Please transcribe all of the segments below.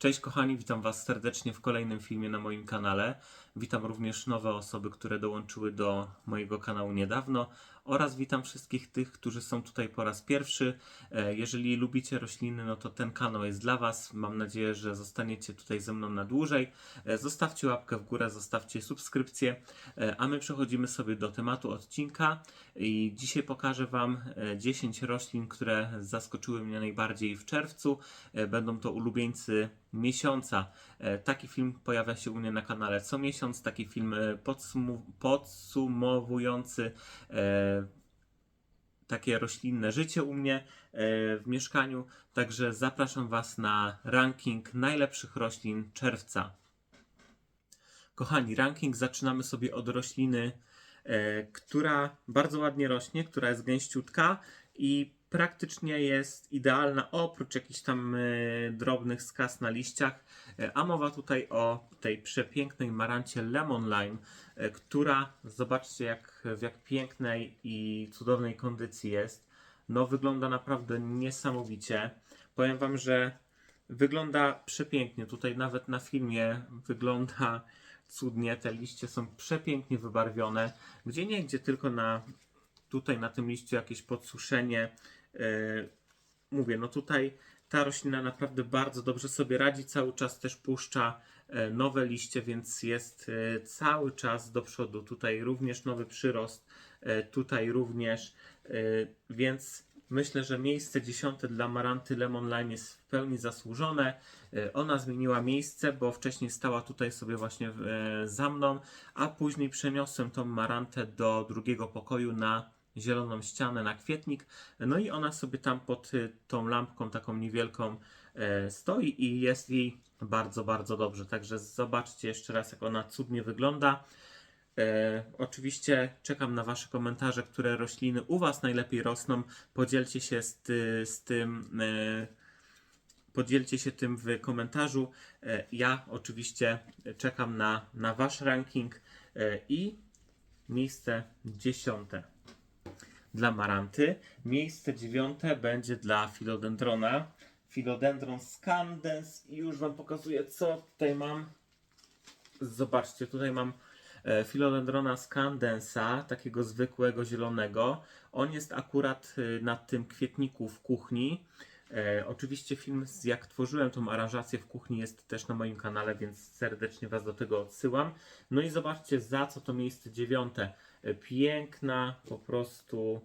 Cześć kochani, witam Was serdecznie w kolejnym filmie na moim kanale. Witam również nowe osoby, które dołączyły do mojego kanału niedawno oraz witam wszystkich tych, którzy są tutaj po raz pierwszy. E, Jeżeli lubicie rośliny, no to ten kanał jest dla Was. Mam nadzieję, że zostaniecie tutaj ze mną na dłużej. E, Zostawcie łapkę w górę, zostawcie subskrypcję, E, a my przechodzimy sobie do tematu odcinka i dzisiaj pokażę Wam e, 10 roślin, które zaskoczyły mnie najbardziej w czerwcu. Będą to ulubieńcy miesiąca. Taki film pojawia się u mnie na kanale co miesiąc. Taki film e, podsumowujący e, takie roślinne życie u mnie e, w mieszkaniu. Także zapraszam Was na ranking najlepszych roślin czerwca. Kochani, ranking zaczynamy sobie od rośliny, która bardzo ładnie rośnie, która jest gęściutka i praktycznie jest idealna, oprócz jakichś tam e, drobnych skaz na liściach. E, a mowa tutaj o tej przepięknej marancie Lemon Lime, e, która, zobaczcie jak, w jak pięknej i cudownej kondycji jest. No, wygląda naprawdę niesamowicie. Powiem Wam, że wygląda przepięknie. Tutaj nawet na filmie wygląda cudnie. Te liście są przepięknie wybarwione. Gdzie nie, gdzie tylko na tutaj na tym liściu jakieś podsuszenie. E, mówię, no tutaj ta roślina naprawdę bardzo dobrze sobie radzi. Cały czas też puszcza e, nowe liście, więc jest e, cały czas do przodu. Tutaj również nowy przyrost, tutaj również, więc myślę, że miejsce dziesiąte dla Maranty Lemon Lime jest w pełni zasłużone. Ona zmieniła miejsce, bo wcześniej stała tutaj sobie właśnie za mną, a później przeniosłem tą Marantę do drugiego pokoju na zieloną ścianę, na kwietnik. No i ona sobie tam pod y, tą lampką taką niewielką e, stoi i jest jej bardzo, bardzo dobrze. Także zobaczcie jeszcze raz, jak ona cudnie wygląda. E, oczywiście czekam na Wasze komentarze, które rośliny u Was najlepiej rosną. Podzielcie się z, ty, z tym. E, podzielcie się tym w komentarzu. E, ja oczywiście czekam na, na Wasz ranking e, i miejsce dziesiąte dla Maranty. Miejsce dziewiąte będzie dla Philodendrona. Philodendron Scandens i już Wam pokazuję, co tutaj mam. Zobaczcie, tutaj mam e, Philodendrona Scandensa, takiego zwykłego zielonego. On jest akurat e, na tym kwietniku w kuchni. E, oczywiście film, z jak tworzyłem tą aranżację w kuchni, jest też na moim kanale, więc serdecznie Was do tego odsyłam. No i zobaczcie, za co to miejsce dziewiąte. E, Piękna po prostu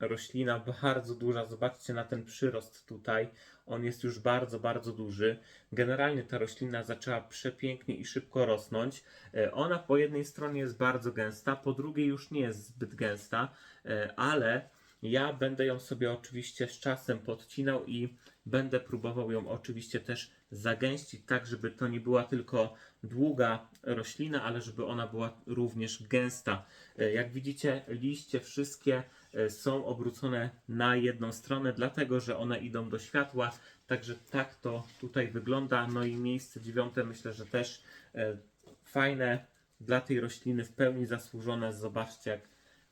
roślina, bardzo duża. Zobaczcie na ten przyrost tutaj. On jest już bardzo, bardzo duży. Generalnie ta roślina zaczęła przepięknie i szybko rosnąć. E, Ona po jednej stronie jest bardzo gęsta, po drugiej już nie jest zbyt gęsta, e, ale ja będę ją sobie oczywiście z czasem podcinał i będę próbował ją oczywiście też zagęścić, tak żeby to nie była tylko długa roślina, ale żeby ona była również gęsta. E, Jak widzicie, liście wszystkie e, są obrócone na jedną stronę, dlatego że one idą do światła. Także tak to tutaj wygląda. No i miejsce dziewiąte myślę, że też e, fajne dla tej rośliny, w pełni zasłużone. Zobaczcie, jak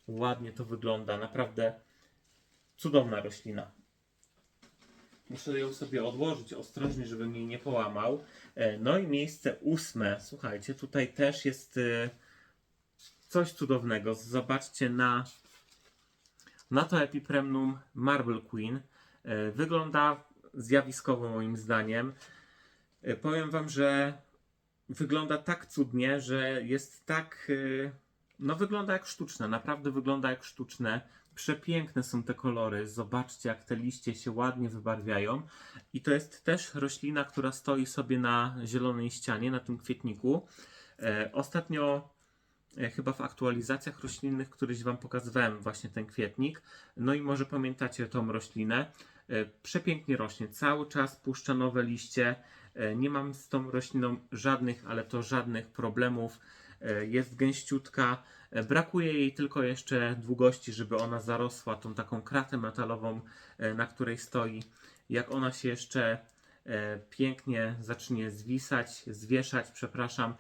ładnie to wygląda. Naprawdę cudowna roślina. Muszę ją sobie odłożyć ostrożnie, żebym jej nie połamał. E, No i miejsce ósme. Słuchajcie, tutaj też jest e, coś cudownego. Zobaczcie na, na to Epipremnum Marble Queen. E, Wygląda zjawiskowo moim zdaniem. Powiem Wam, że wygląda tak cudnie, że jest tak. No, wygląda jak sztuczne. Naprawdę wygląda jak sztuczne. Przepiękne są te kolory. Zobaczcie, jak te liście się ładnie wybarwiają. I to jest też roślina, która stoi sobie na zielonej ścianie, na tym kwietniku. E, ostatnio, e, chyba w aktualizacjach roślinnych, któryś Wam pokazywałem właśnie ten kwietnik. No i może pamiętacie tą roślinę. E, przepięknie rośnie. Cały czas puszcza nowe liście. Nie mam z tą rośliną żadnych, ale to żadnych problemów. Jest gęściutka. E, Brakuje jej tylko jeszcze długości, żeby ona zarosła tą taką kratę metalową, e, na której stoi. Jak ona się jeszcze e, pięknie zacznie zwisać, zwieszać, przepraszam,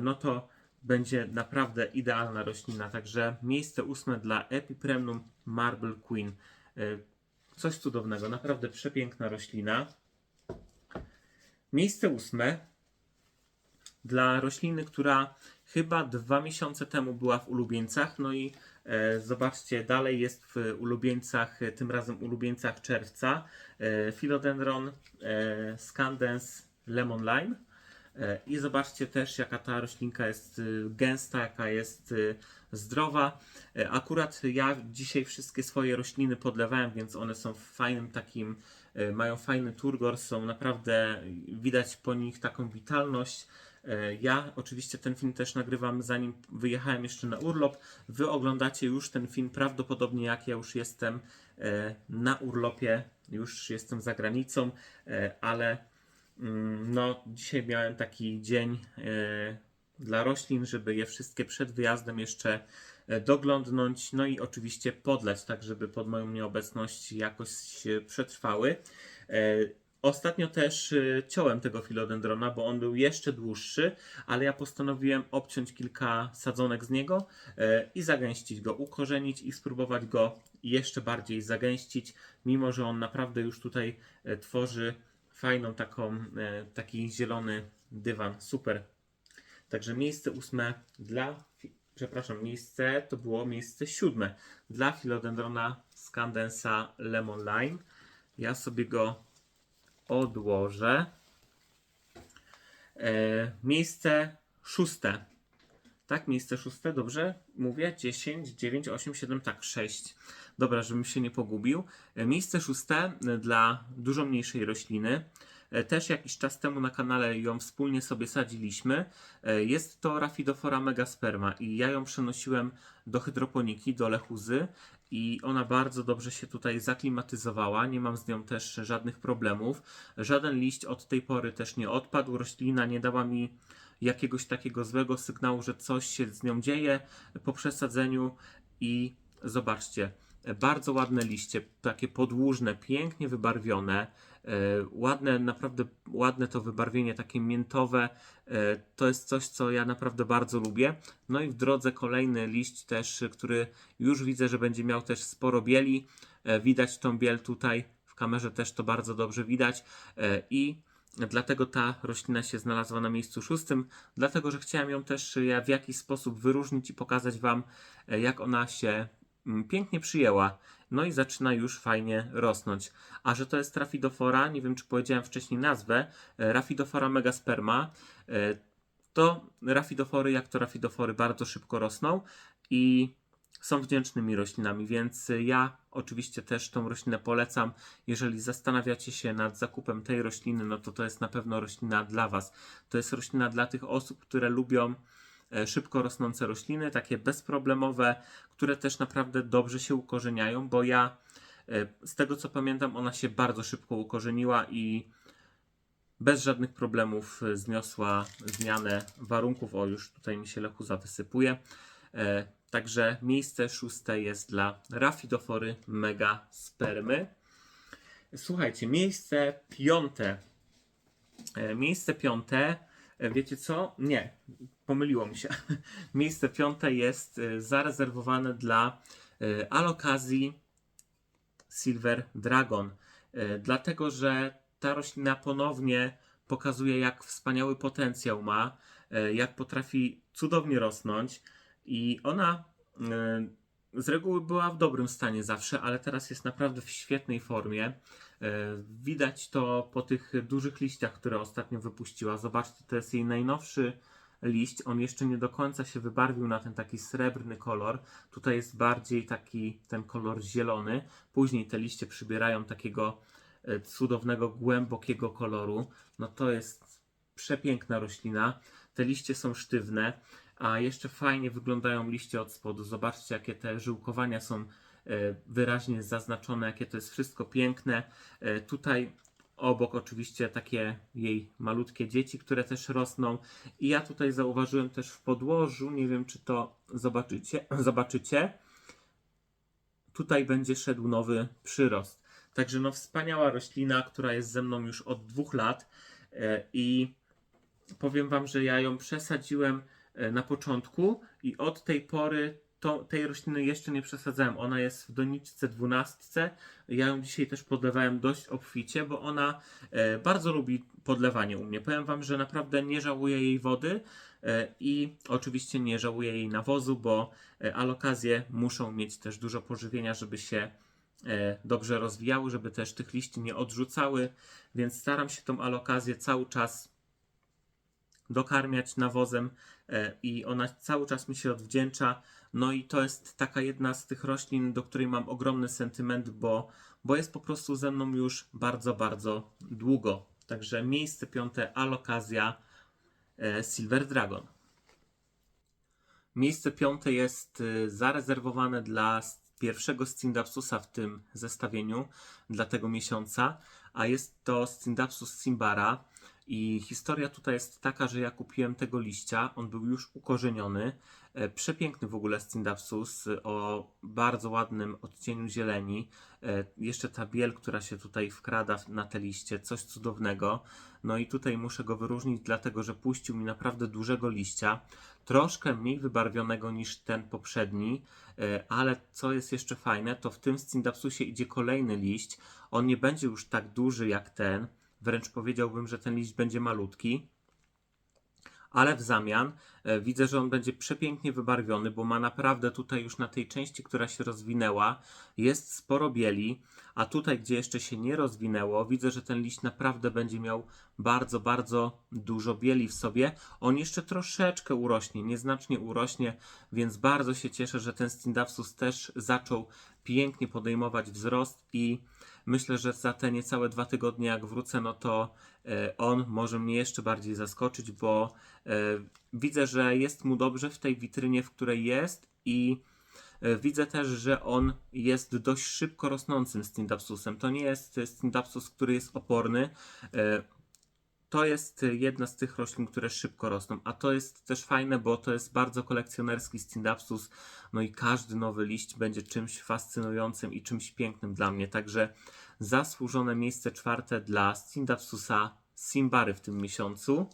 no to będzie naprawdę idealna roślina. Także miejsce ósme dla Epipremnum Marble Queen. Coś cudownego, naprawdę przepiękna roślina. Miejsce ósme dla rośliny, która chyba dwa miesiące temu była w ulubieńcach. No i e, zobaczcie, dalej jest w ulubieńcach, e, tym razem ulubieńcach czerwca. E, Philodendron e, Scandens Lemon Lime. E, I zobaczcie też, jaka ta roślinka jest y, gęsta, jaka jest y, zdrowa. E, Akurat ja dzisiaj wszystkie swoje rośliny podlewałem, więc one są w fajnym takim, e, mają fajny turgor, są naprawdę, widać po nich taką witalność. E, Ja oczywiście ten film też nagrywam zanim wyjechałem jeszcze na urlop. Wy oglądacie już ten film prawdopodobnie jak ja już jestem e, na urlopie, już jestem za granicą, e, ale Mm, No, dzisiaj miałem taki dzień dla roślin, żeby je wszystkie przed wyjazdem jeszcze doglądnąć, no i oczywiście podleć, tak żeby pod moją nieobecność jakoś przetrwały. Ostatnio też e, ciąłem tego filodendrona, bo on był jeszcze dłuższy, ale ja postanowiłem obciąć kilka sadzonek z niego e, i zagęścić go, ukorzenić i spróbować go jeszcze bardziej zagęścić, mimo że on naprawdę już tutaj e, tworzy fajną taką, taki zielony dywan. Super. Także miejsce ósme dla, przepraszam, miejsce to było miejsce siódme dla Philodendrona Scandensa Lemon Lime. Ja sobie go odłożę. E, miejsce szóste. Tak, miejsce szóste, dobrze? Mówię 10, 9, 8, 7, tak, 6. Dobra, żebym się nie pogubił. E, Miejsce szóste e, dla dużo mniejszej rośliny. E, Też jakiś czas temu na kanale ją wspólnie sobie sadziliśmy. E, Jest to Rhaphidophora megasperma i ja ją przenosiłem do hydroponiki, do lechuzy i ona bardzo dobrze się tutaj zaklimatyzowała. Nie mam z nią też żadnych problemów. Żaden liść od tej pory też nie odpadł. Roślina nie dała mi jakiegoś takiego złego sygnału, że coś się z nią dzieje po przesadzeniu i zobaczcie, bardzo ładne liście, takie podłużne, pięknie wybarwione, ładne, naprawdę ładne to wybarwienie, takie miętowe, e, to jest coś, co ja naprawdę bardzo lubię. No i w drodze kolejny liść też, który już widzę, że będzie miał też sporo bieli, E, widać tą biel tutaj, w kamerze też to bardzo dobrze widać E, i Dlatego ta roślina się znalazła na miejscu szóstym, dlatego że chciałem ją też e, w jakiś sposób wyróżnić i pokazać Wam, e, jak ona się pięknie przyjęła. No i zaczyna już fajnie rosnąć. A że to jest Trafidofora, nie wiem czy powiedziałem wcześniej nazwę, e, Rhaphidophora megasperma, e, to rafidofory, jak to rafidofory, bardzo szybko rosną i są wdzięcznymi roślinami, więc ja oczywiście też tą roślinę polecam. Jeżeli zastanawiacie się nad zakupem tej rośliny, no to to jest na pewno roślina dla Was. To jest roślina dla tych osób, które lubią szybko rosnące rośliny, takie bezproblemowe, które też naprawdę dobrze się ukorzeniają, bo ja e, z tego co pamiętam, ona się bardzo szybko ukorzeniła i bez żadnych problemów e, zniosła zmianę warunków. O, już tutaj mi się lechuza wysypuje. E, Także miejsce szóste jest dla Rhaphidofory mega spermy. Słuchajcie, miejsce piąte. E, Miejsce piąte, e, wiecie co? Nie, pomyliło mi się. Miejsce piąte jest e, zarezerwowane dla e, alokazji Silver Dragon. E, Dlatego, że ta roślina ponownie pokazuje, jak wspaniały potencjał ma, e, jak potrafi cudownie rosnąć. I ona e, z reguły była w dobrym stanie zawsze, ale teraz jest naprawdę w świetnej formie. E, Widać to po tych dużych liściach, które ostatnio wypuściła. Zobaczcie, to jest jej najnowszy liść. On jeszcze nie do końca się wybarwił na ten taki srebrny kolor. Tutaj jest bardziej taki ten kolor zielony. Później te liście przybierają takiego e, cudownego, głębokiego koloru. No to jest przepiękna roślina. Te liście są sztywne, a jeszcze fajnie wyglądają liście od spodu. Zobaczcie, jakie te żyłkowania są e, wyraźnie zaznaczone, jakie to jest wszystko piękne. E, Tutaj obok oczywiście takie jej malutkie dzieci, które też rosną. I ja tutaj zauważyłem też w podłożu, nie wiem czy to zobaczycie, zobaczycie. Tutaj będzie szedł nowy przyrost. Także no wspaniała roślina, która jest ze mną już od dwóch lat e, i powiem Wam, że ja ją przesadziłem na początku i od tej pory to, tej rośliny jeszcze nie przesadzałem. Ona jest w doniczce 12. Ja ją dzisiaj też podlewałem dość obficie, bo ona e, bardzo lubi podlewanie u mnie. Powiem Wam, że naprawdę nie żałuję jej wody e, i oczywiście nie żałuję jej nawozu, bo e, alokazje muszą mieć też dużo pożywienia, żeby się e, dobrze rozwijały, żeby też tych liści nie odrzucały, więc staram się tą alokazję cały czas dokarmiać nawozem e, i ona cały czas mi się odwdzięcza. No i to jest taka jedna z tych roślin, do której mam ogromny sentyment, bo, bo jest po prostu ze mną już bardzo, bardzo długo. Także miejsce piąte Alokazja e, Silver Dragon. Miejsce piąte jest y, zarezerwowane dla pierwszego Scindapsusa w tym zestawieniu dla tego miesiąca, a jest to Scindapsus Simbara. I historia tutaj jest taka, że ja kupiłem tego liścia, on był już ukorzeniony. E, Przepiękny w ogóle Scindapsus y, o bardzo ładnym odcieniu zieleni. E, Jeszcze ta biel, która się tutaj wkrada na te liście, coś cudownego. No i tutaj muszę go wyróżnić, dlatego że puścił mi naprawdę dużego liścia troszkę mniej wybarwionego niż ten poprzedni, e, ale co jest jeszcze fajne, to w tym Scindapsusie idzie kolejny liść. On nie będzie już tak duży jak ten, wręcz powiedziałbym, że ten liść będzie malutki. Ale w zamian e, widzę, że on będzie przepięknie wybarwiony, bo ma naprawdę tutaj już na tej części, która się rozwinęła, jest sporo bieli, a tutaj, gdzie jeszcze się nie rozwinęło, widzę, że ten liść naprawdę będzie miał bardzo, bardzo dużo bieli w sobie. On jeszcze troszeczkę urośnie, nieznacznie urośnie, więc bardzo się cieszę, że ten Stindapsus też zaczął pięknie podejmować wzrost i myślę, że za te niecałe dwa tygodnie, jak wrócę, no to e, on może mnie jeszcze bardziej zaskoczyć, bo e, widzę, że jest mu dobrze w tej witrynie, w której jest i e, widzę też, że on jest dość szybko rosnącym Stindapsusem. To nie jest Stindapsus, który jest oporny. To jest jedna z tych roślin, które szybko rosną, a to jest też fajne, bo to jest bardzo kolekcjonerski Scindapsus, no i każdy nowy liść będzie czymś fascynującym i czymś pięknym dla mnie, także zasłużone miejsce czwarte dla Scindapsusa Simbary w tym miesiącu.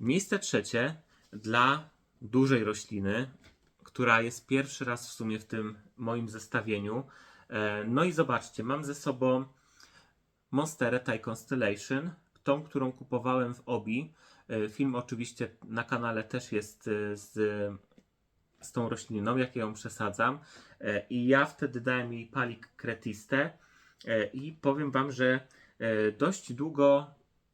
Miejsce trzecie dla dużej rośliny, która jest pierwszy raz w sumie w tym moim zestawieniu. E, No i zobaczcie, mam ze sobą Monsterę Thai Constellation, tą, którą kupowałem w Obi. E, Film oczywiście na kanale też jest e, z, z tą rośliną, jak ja ją przesadzam. E, I ja wtedy dałem jej palik kretiste e, i powiem Wam, że dość długo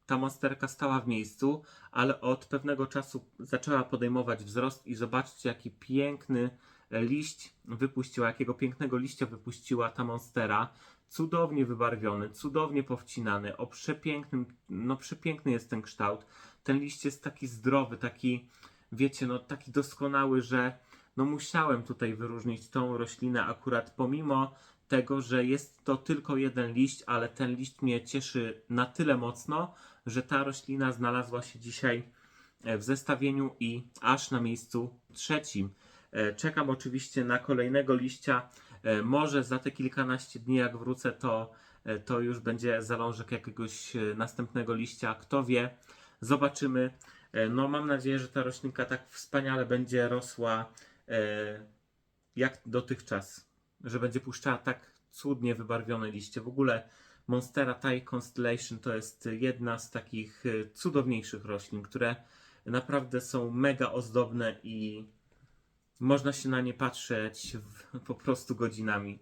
ta monsterka stała w miejscu, ale od pewnego czasu zaczęła podejmować wzrost i zobaczcie jaki piękny liść wypuściła, jakiego pięknego liścia wypuściła ta monstera cudownie wybarwiony, cudownie powcinany, o przepięknym, no przepiękny jest ten kształt. Ten liść jest taki zdrowy, taki, wiecie, no taki doskonały, że no musiałem tutaj wyróżnić tą roślinę akurat pomimo tego, że jest to tylko jeden liść, ale ten liść mnie cieszy na tyle mocno, że ta roślina znalazła się dzisiaj e, w zestawieniu i aż na miejscu trzecim. E, Czekam oczywiście na kolejnego liścia. E, Może za te kilkanaście dni, jak wrócę, to, e, to już będzie zalążek jakiegoś e, następnego liścia. Kto wie, zobaczymy. No, mam nadzieję, że ta roślinka tak wspaniale będzie rosła jak dotychczas. Że będzie puszczała tak cudnie wybarwione liście. W ogóle Monstera Thai Constellation to jest jedna z takich cudowniejszych roślin, które naprawdę są mega ozdobne i można się na nie patrzeć w, po prostu godzinami.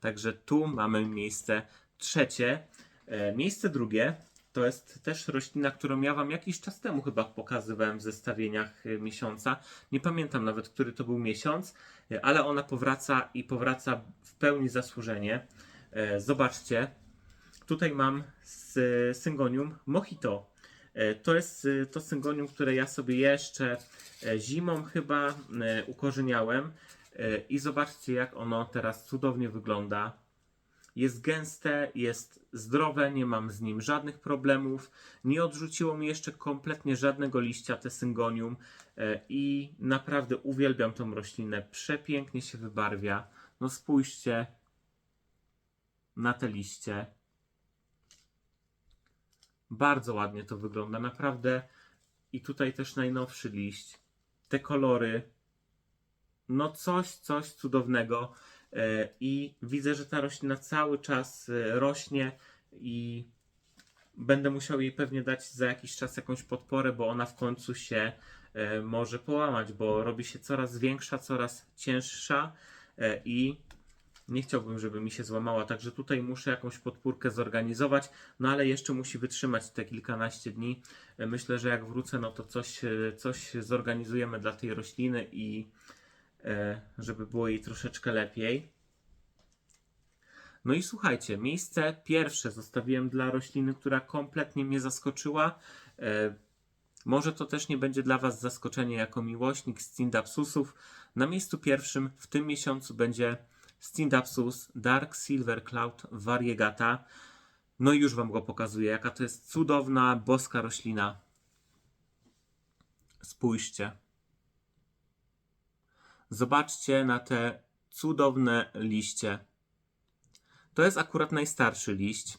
Także tu mamy miejsce trzecie. E, miejsce drugie to jest też roślina, którą ja Wam jakiś czas temu chyba pokazywałem w zestawieniach e, miesiąca. Nie pamiętam nawet, który to był miesiąc, e, ale ona powraca i powraca w pełni zasłużenie. Zobaczcie, tutaj mam z Syngonium Mojito. E, To jest e, to syngonium, które ja sobie jeszcze e, zimą chyba ukorzeniałem. I zobaczcie, jak ono teraz cudownie wygląda. Jest gęste, jest zdrowe, nie mam z nim żadnych problemów. Nie odrzuciło mi jeszcze kompletnie żadnego liścia te syngonium. I naprawdę uwielbiam tą roślinę. Przepięknie się wybarwia. No spójrzcie na te liście. Bardzo ładnie to wygląda, naprawdę. I tutaj też najnowszy liść. Te kolory. No coś, coś cudownego. E, I widzę, że ta roślina cały czas e, rośnie i Będę musiał jej pewnie dać za jakiś czas jakąś podporę, bo ona w końcu się e, może połamać, bo robi się coraz większa, coraz cięższa i nie chciałbym, żeby mi się złamała, także tutaj muszę jakąś podpórkę zorganizować, no ale jeszcze musi wytrzymać te kilkanaście dni. Myślę, że jak wrócę, no to coś, coś zorganizujemy dla tej rośliny i e, żeby było jej troszeczkę lepiej. No i słuchajcie, miejsce pierwsze zostawiłem dla rośliny, która kompletnie mnie zaskoczyła. E, może to też nie będzie dla Was zaskoczenie jako miłośnik Scindapsusów. Na miejscu pierwszym w tym miesiącu będzie Scindapsus Dark Silver Cloud Variegata. No i już Wam go pokazuję, jaka to jest cudowna, boska roślina. Spójrzcie. Zobaczcie na te cudowne liście. To jest akurat najstarszy liść.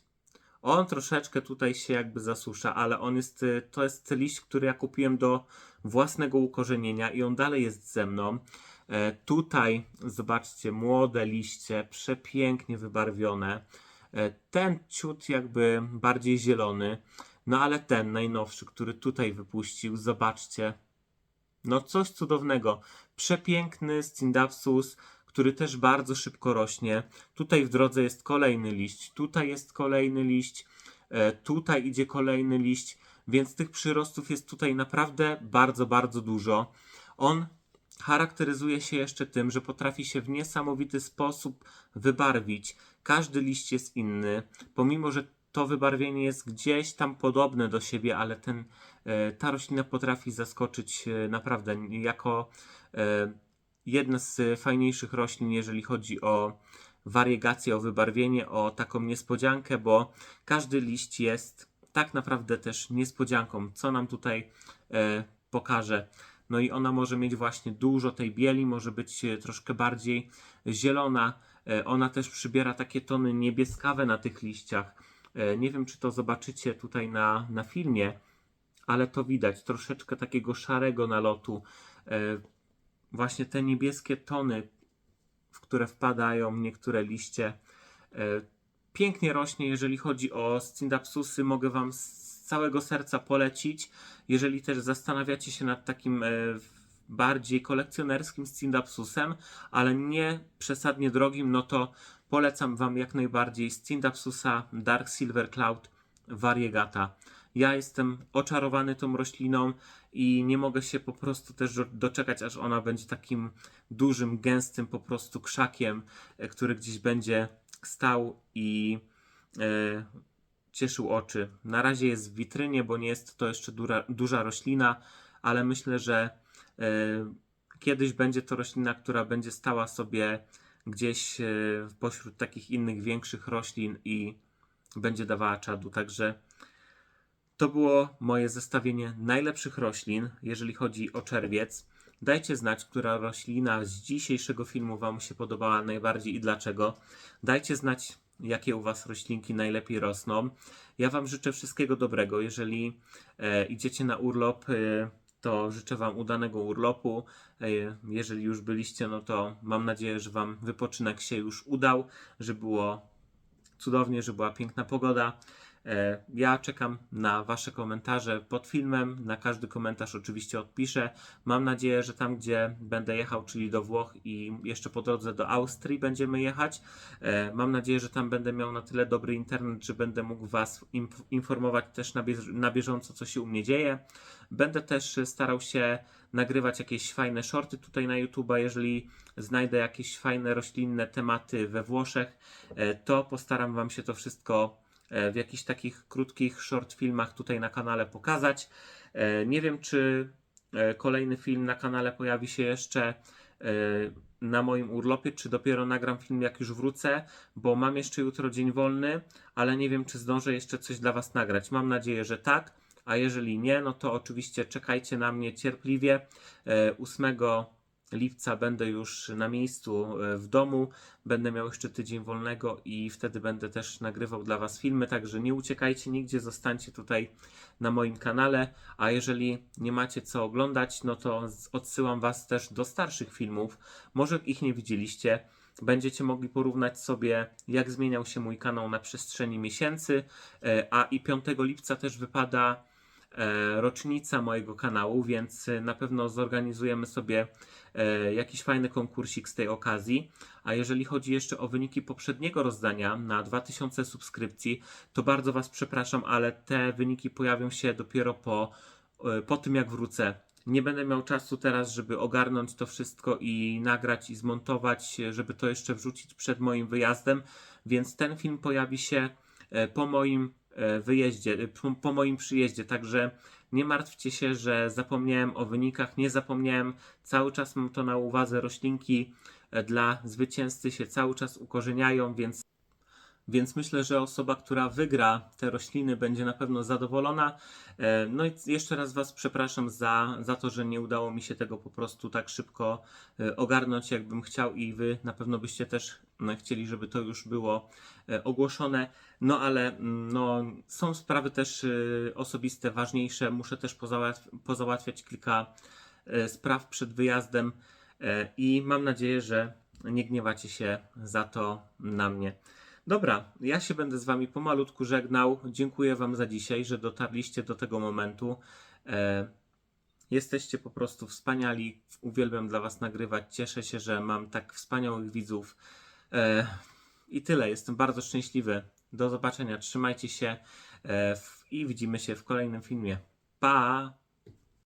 On troszeczkę tutaj się jakby zasusza, ale on jest, y, to jest liść, który ja kupiłem do własnego ukorzenienia i on dalej jest ze mną. E, tutaj zobaczcie, młode liście, przepięknie wybarwione. E, ten ciut jakby bardziej zielony, no ale ten najnowszy, który tutaj wypuścił, zobaczcie. No coś cudownego. Przepiękny Scindapsus, który też bardzo szybko rośnie. Tutaj w drodze jest kolejny liść, tutaj jest kolejny liść, e, tutaj idzie kolejny liść, więc tych przyrostów jest tutaj naprawdę bardzo, bardzo dużo. On charakteryzuje się jeszcze tym, że potrafi się w niesamowity sposób wybarwić. Każdy liść jest inny, pomimo że to wybarwienie jest gdzieś tam podobne do siebie, ale ten, e, ta roślina potrafi zaskoczyć e, naprawdę jako e, jedna z fajniejszych roślin, jeżeli chodzi o wariegację, o wybarwienie, o taką niespodziankę, bo każdy liść jest tak naprawdę też niespodzianką, co nam tutaj pokaże. No i ona może mieć właśnie dużo tej bieli, może być e, troszkę bardziej zielona. E, ona też przybiera takie tony niebieskawe na tych liściach. E, nie wiem, czy to zobaczycie tutaj na, na filmie, ale to widać. Troszeczkę takiego szarego nalotu. Właśnie te niebieskie tony, w które wpadają niektóre liście. Pięknie rośnie, jeżeli chodzi o Scindapsusy, mogę Wam całego serca polecić. Jeżeli też zastanawiacie się nad takim e, bardziej kolekcjonerskim Scindapsusem, ale nie przesadnie drogim, no to polecam Wam jak najbardziej Scindapsusa Dark Silver Cloud Variegata. Ja jestem oczarowany tą rośliną i nie mogę się po prostu też do- doczekać, aż ona będzie takim dużym, gęstym po prostu krzakiem, e, który gdzieś będzie stał i e, cieszył oczy. Na razie jest w witrynie, bo nie jest to jeszcze dura, duża roślina, ale myślę, że e, kiedyś będzie to roślina, która będzie stała sobie gdzieś e, pośród takich innych większych roślin i będzie dawała czadu. Także to było moje zestawienie najlepszych roślin, jeżeli chodzi o czerwiec. Dajcie znać, która roślina z dzisiejszego filmu Wam się podobała najbardziej i dlaczego. Dajcie znać, jakie u Was roślinki najlepiej rosną. Ja Wam życzę wszystkiego dobrego. Jeżeli e, idziecie na urlop, e, to życzę Wam udanego urlopu. E, jeżeli już byliście, no to mam nadzieję, że Wam wypoczynek się już udał, że było cudownie, że była piękna pogoda. E, Ja czekam na Wasze komentarze pod filmem. Na każdy komentarz oczywiście odpiszę. Mam nadzieję, że tam, gdzie będę jechał, czyli do Włoch i jeszcze po drodze do Austrii będziemy jechać. e, Mam nadzieję, że tam będę miał na tyle dobry internet, że będę mógł Was inf- informować też na, bież- na bieżąco, co się u mnie dzieje. Będę też starał się nagrywać jakieś fajne shorty tutaj na YouTube'a. Jeżeli znajdę jakieś fajne roślinne tematy we Włoszech, e, to postaram Wam się to wszystko w jakichś takich krótkich short filmach tutaj na kanale pokazać. E, Nie wiem, czy e, kolejny film na kanale pojawi się jeszcze e, na moim urlopie, czy dopiero nagram film jak już wrócę, bo mam jeszcze jutro dzień wolny, ale nie wiem, czy zdążę jeszcze coś dla Was nagrać. Mam nadzieję, że tak, a jeżeli nie, no to oczywiście czekajcie na mnie cierpliwie. E, 8 lipca będę już na miejscu e, w domu. Będę miał jeszcze tydzień wolnego i wtedy będę też nagrywał dla Was filmy, także nie uciekajcie nigdzie, zostańcie tutaj na moim kanale. A jeżeli nie macie co oglądać, no to odsyłam Was też do starszych filmów. Może ich nie widzieliście. Będziecie mogli porównać sobie, jak zmieniał się mój kanał na przestrzeni miesięcy, e, a i 5 lipca też wypada rocznica mojego kanału, więc e, na pewno zorganizujemy sobie e, jakiś fajny konkursik z tej okazji. A jeżeli chodzi jeszcze o wyniki poprzedniego rozdania na 2000 subskrypcji, to bardzo Was przepraszam, ale te wyniki pojawią się dopiero po, e, po tym, jak wrócę. Nie będę miał czasu teraz, żeby ogarnąć to wszystko i nagrać i zmontować, e, żeby to jeszcze wrzucić przed moim wyjazdem, więc ten film pojawi się e, po moim e, wyjeździe, e, po, po moim przyjeździe, także nie martwcie się, że zapomniałem o wynikach, nie zapomniałem, cały czas mam to na uwadze, roślinki e, dla zwycięzcy się cały czas ukorzeniają, więc więc myślę, że osoba, która wygra te rośliny, będzie na pewno zadowolona. E, No i jeszcze raz Was przepraszam za, za to, że nie udało mi się tego po prostu tak szybko e, ogarnąć, jakbym chciał, i Wy na pewno byście też mm, chcieli, żeby to już było e, ogłoszone. No ale mm, no, są sprawy też osobiste, ważniejsze. Muszę też pozałatw- pozałatwiać kilka spraw przed wyjazdem i mam nadzieję, że nie gniewacie się za to na mnie. Dobra, ja się będę z Wami pomalutku żegnał. Dziękuję Wam za dzisiaj, że dotarliście do tego momentu. E, jesteście po prostu wspaniali. Uwielbiam dla Was nagrywać. Cieszę się, że mam tak wspaniałych widzów. E, I tyle. Jestem bardzo szczęśliwy. Do zobaczenia. Trzymajcie się e, i widzimy się w kolejnym filmie. Pa!